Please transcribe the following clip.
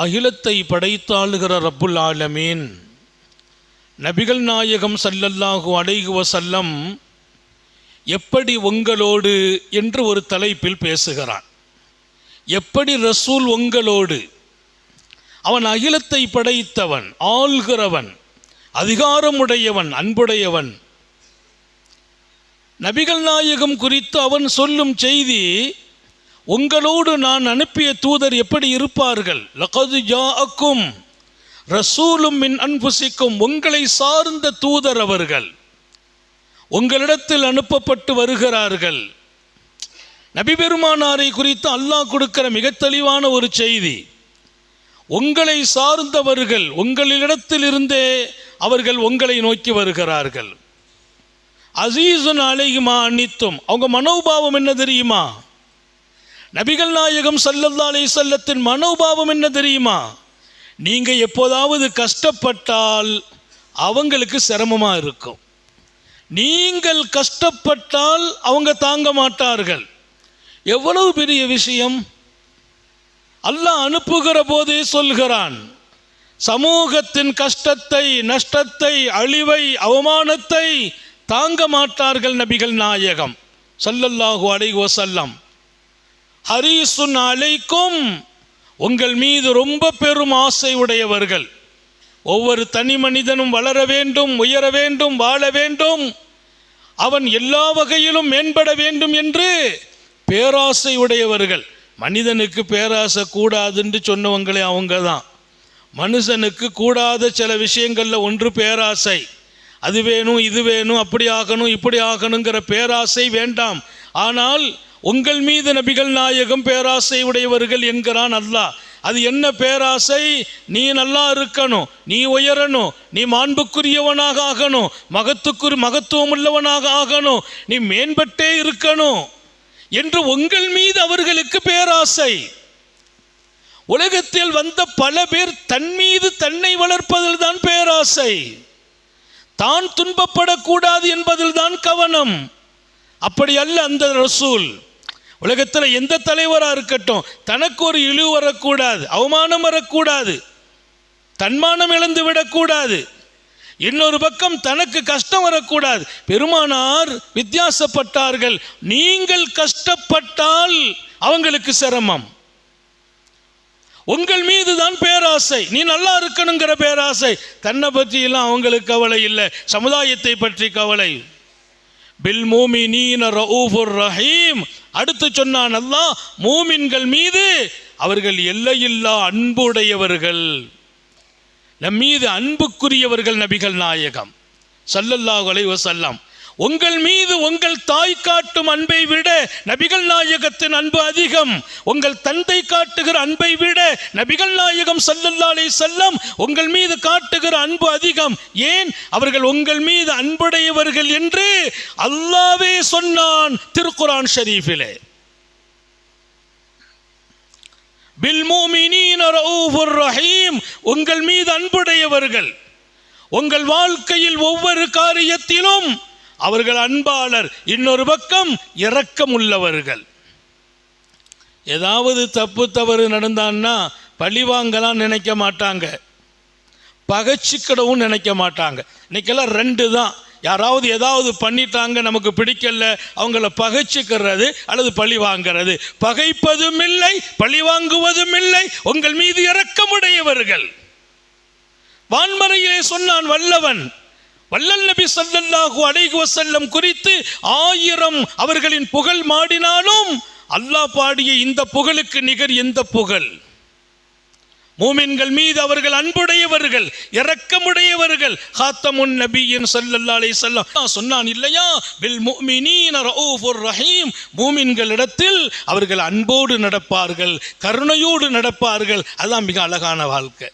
அகிலத்தை படைத்தாளுகிற ரப்புல் ஆலமீன். நபிகள் நாயகம் சல்லல்லாஹு அடைகுவ சல்லம் எப்படி உங்களோடு என்று ஒரு தலைப்பில் பேசுகிறான். எப்படி ரசூல் உங்களோடு அவன் அகிலத்தை படைத்தவன் ஆள்கிறவன் அதிகாரமுடையவன் அன்புடையவன். நபிகள் நாயகம் குறித்து அவன் சொல்லும் செய்தி உங்களோடு நான் அனுப்பிய தூதர் எப்படி இருப்பார்கள்? லகது ஜாஅக்கும் ரசூலும் மின் அன்புசிக்கும் உங்களை சார்ந்த தூதர் அவர்கள் உங்களிடத்தில் அனுப்பப்பட்டு வருகிறார்கள். நபி பெருமானாரை குறித்து அல்லாஹ் கொடுக்கிற மிக தெளிவான ஒரு செய்தி உங்களை சார்ந்தவர்கள் உங்களிடத்தில் இருந்தே அவர்கள் உங்களை நோக்கி வருகிறார்கள். அசீசுன் அலையுமா அன்னித்தும் அவங்க மனோபாவம் என்ன தெரியுமா? நபிகள் நாயகம் சல்லல்லா செல்லத்தின் மனோபாவம் என்ன தெரியுமா? நீங்கள் எப்போதாவது கஷ்டப்பட்டால் அவங்களுக்கு சிரமமாக இருக்கும். நீங்கள் கஷ்டப்பட்டால் அவங்க தாங்க மாட்டார்கள். எவ்வளவு பெரிய விஷயம்? அல்லாஹ் அனுப்புகிற போதே சொல்கிறான் சமூகத்தின் கஷ்டத்தை நஷ்டத்தை அழிவை அவமானத்தை தாங்க மாட்டார்கள் நபிகள் நாயகம் சல்லல்லாஹு அடைகோ செல்லம் ஹரீசுன் அலைக்கும். உங்கள் மீது ரொம்ப பெரும் ஆசை உடையவர்கள். ஒவ்வொரு தனி மனிதனும் வளர வேண்டும் உயர வேண்டும் வாழ வேண்டும். அவன் எல்லா வகையிலும் மேம்பட வேண்டும் என்று பேராசை உடையவர்கள். மனிதனுக்கு பேராசை கூடாதுன்னு சொன்னவங்களே அவங்க தான் மனுஷனுக்கு கூடாத சில விஷயங்களில் ஒன்று பேராசை. அது வேணும் இது வேணும் அப்படி ஆகணும் இப்படி ஆகணுங்கிற பேராசை வேண்டாம். ஆனால் உங்கள் மீது நபிகள் நாயகம் பேராசை உடையவர்கள் என்கிறான் அல்லாஹ். அது என்ன பேராசை? நீ நல்லா இருக்கணும் நீ உயரணும் நீ மாண்புக்குரியவனாக ஆகணும் மகத்துக்குரி மகத்துவம் உள்ளவனாக ஆகணும் நீ மேம்பட்டே இருக்கணும் என்று உங்கள் மீது அவர்களுக்கு பேராசை. உலகத்தில் வந்த பல பேர் தன் மீது தன்னை வளர்ப்பதில் தான் பேராசை. தான் துன்பப்படக்கூடாது என்பதில் தான் கவனம். அப்படி அல்ல அந்த ரசூல். உலகத்தில் எந்த தலைவராக இருக்கட்டும் தனக்கு ஒரு இழிவு வரக்கூடாது அவமானம் வரக்கூடாது தன்மானம் இழந்து விடக்கூடாது. இன்னொரு பக்கம் தனக்கு கஷ்டம் வரக்கூடாது. பெருமானார் வித்தியாசப்பட்டார்கள். நீங்கள் கஷ்டப்பட்டால் அவங்களுக்கு சிரமம். உங்கள் மீது தான் பேராசை. நீ நல்லா இருக்கணுங்கிற பேராசை. தன்னை பற்றியெல்லாம் அவங்களுக்கு கவலை இல்லை. சமுதாயத்தை பற்றி கவலை. பில் மூமி நீன ரஹீம். அடுத்து சொன்னான் அல்லாஹ் மூமின்கள் மீது அவர்கள் எல்லையில்லா அன்புடையவர்கள். நம் மீது அன்புக்குரியவர்கள் நபிகள் நாயகம். சல்லல்லாஹலை வசல்லாம் உங்கள் மீது உங்கள் தாய் காட்டும் அன்பை விட நபிகள் நாயகத்தின் அன்பு அதிகம். உங்கள் தந்தை காட்டுகிற அன்பை விட நபிகள் நாயகம் சல்லல்லாலே செல்லம் உங்கள் மீது காட்டுகிற அன்பு அதிகம். ஏன்? அவர்கள் உங்கள் மீது அன்புடையவர்கள் என்று அல்லாவே சொன்னான் திருக்குரான் ஷரீஃபிலே. ரஹீம் உங்கள் மீது அன்புடையவர்கள். உங்கள் வாழ்க்கையில் ஒவ்வொரு காரியத்திலும் அவர்கள் அன்பாளர். இன்னொரு பக்கம் இரக்கம் உள்ளவர்கள் ஏதாவது தப்பு தவறு நடந்தான்னா பழி வாங்கலாம் நினைக்க மாட்டாங்க. பகைச்சிக்கிடவும் நினைக்க மாட்டாங்க. இன்னைக்கெல்லாம் ரெண்டு தான். யாராவது ஏதாவது பண்ணிட்டாங்க நமக்கு பிடிக்கல அவங்கள பகைச்சிக்கிறது அல்லது பழி வாங்கிறது. பகைப்பதும் இல்லை பழி வாங்குவதும் இல்லை. உங்கள் மீது இரக்கமுடையவர்கள். வான்மறையிலே சொன்னான் வல்லவன். வல்லல் நபி சல்லல்லாஹு அலைஹி வசல்லம் குறித்து ஆயிரம் அவர்களின் புகழ் மாடினாலும் அல்லாஹ் பாடிய இந்த புகழுக்கு நிகர் எந்த புகழ்? மூமின்கள் மீது அவர்கள் அன்புடையவர்கள் இரக்கமுடையவர்கள். ஹாத்தமுன் நபியின் சல்லல்லா அலை செல்லம் சொன்னான் இல்லையா? பில் முஃமினீன ரഊஃபுர் ரஹீம். மூமின்களிடத்தில் அவர்கள் அன்போடு நடப்பார்கள் கருணையோடு நடப்பார்கள். அதான் மிக அழகான வாழ்க்கை.